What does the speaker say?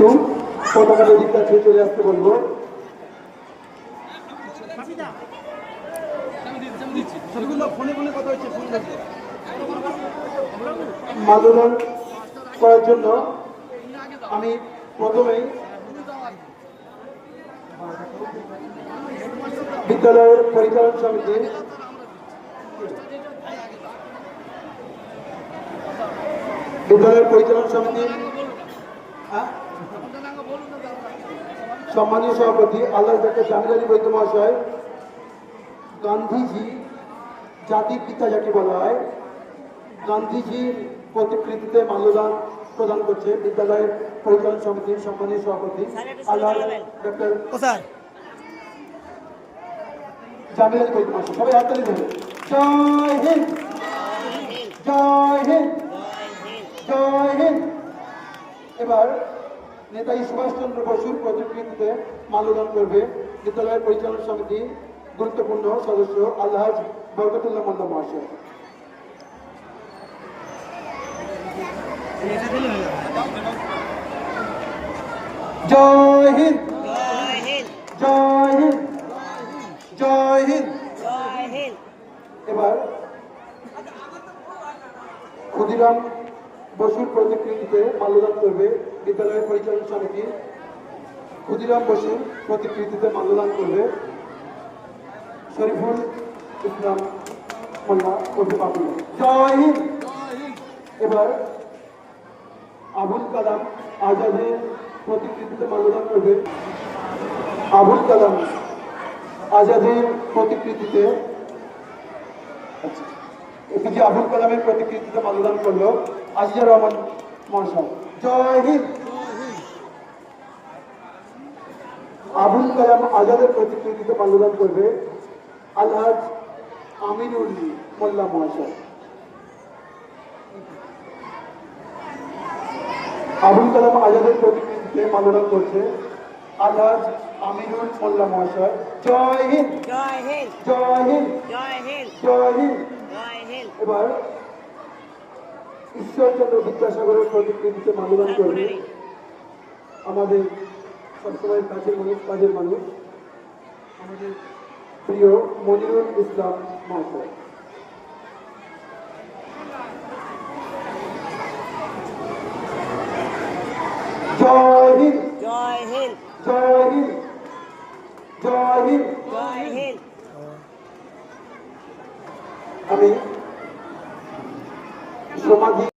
একটু পতাকা নদীর কাছে চলে আসতে বলব মাদুরন করার জন্য আমি প্রথমেই বিদ্যালয়ের পরিচালন সমিতি বিদ্যালয়ের পরিচালন সমিতি হ্যাঁ? সম্মানীয় সভাপতি আল্লাহ ডাক্তার আলী বৈদ্য মহাশয় গান্ধীজি জাতির পিতা যাকে বলা হয় গান্ধীজির প্রতিকৃতিতে মাল্যদান প্রদান করছে বিদ্যালয়ের পরিচালন সমিতির সম্মানীয় সভাপতি আল্লাহ ডাক্তার আলী বৈদ্য মহাশয় সবাই হাততালি দেবে জয় হিন্দ! জয় হিন্দ! জয় হিন্দ! এবার নেতাজি সুভাষচন্দ্র বসুর প্রতিকৃতিতে মাল্যদান করবে বিদ্যালয়ের পরিচালনা সমিতি গুরুত্বপূর্ণ সদস্য আলহাজ বরকতুল্লাহ মোল্লা মহাশয়। জয় হিন্দ। জয় জয় হিন্দ। জয় হিন্দ। জয় হিন্দ। এবার ক্ষুদিরাম বসুর প্রতিকৃতিতে মাল্যদান করবে বিদ্যালয়ের পরিচালন সমিতি ক্ষুদিরাম বসুর প্রতিকৃতিতে মাল্যদান করবে। শরীফুল ইসলাম মোল্লা কবি বাবু জয় হিন্দ! এবার আবুল কালাম আজাদের প্রতিকৃতিতে মাল্যদান করবে। আবুল কালাম আজাদের প্রতিকৃতিতে এপিজে আবুল কালামের প্রতিকৃতিতে মাল্যদান করল। আজিজা রহমান মহাশয় জয় হিন্দ। আবুল কালাম আজাদের প্রতিকৃতিতে পালন করবে আলহাজ আমিনুল মোল্লা মহাশয় আবুল কালাম আজাদের প্রতিকৃতিতে মাল্যদান করছে আলহাজ আমিনুল মোল্লা মহাশয় জয় হিন্দ। জয় হিন্দ। জয় হিন্দ। জয় হিন্দ। জয় হিন্দ। জয় হিন্দ। এবার ঈশ্বরচন্দ্র বিদ্যাসাগরের প্রতিকৃতিতে মানুষ করবে হ্যাঁ, আমাদের সবসময় কাজের মানুষ কাজের মানুষ। আমাদের প্রিয় মনিরুল ইসলাম মহাশয়। জয় হিন্দ। জয় হিন্দ। জয় হিন্দ। জয় হিন্দ। আমি somos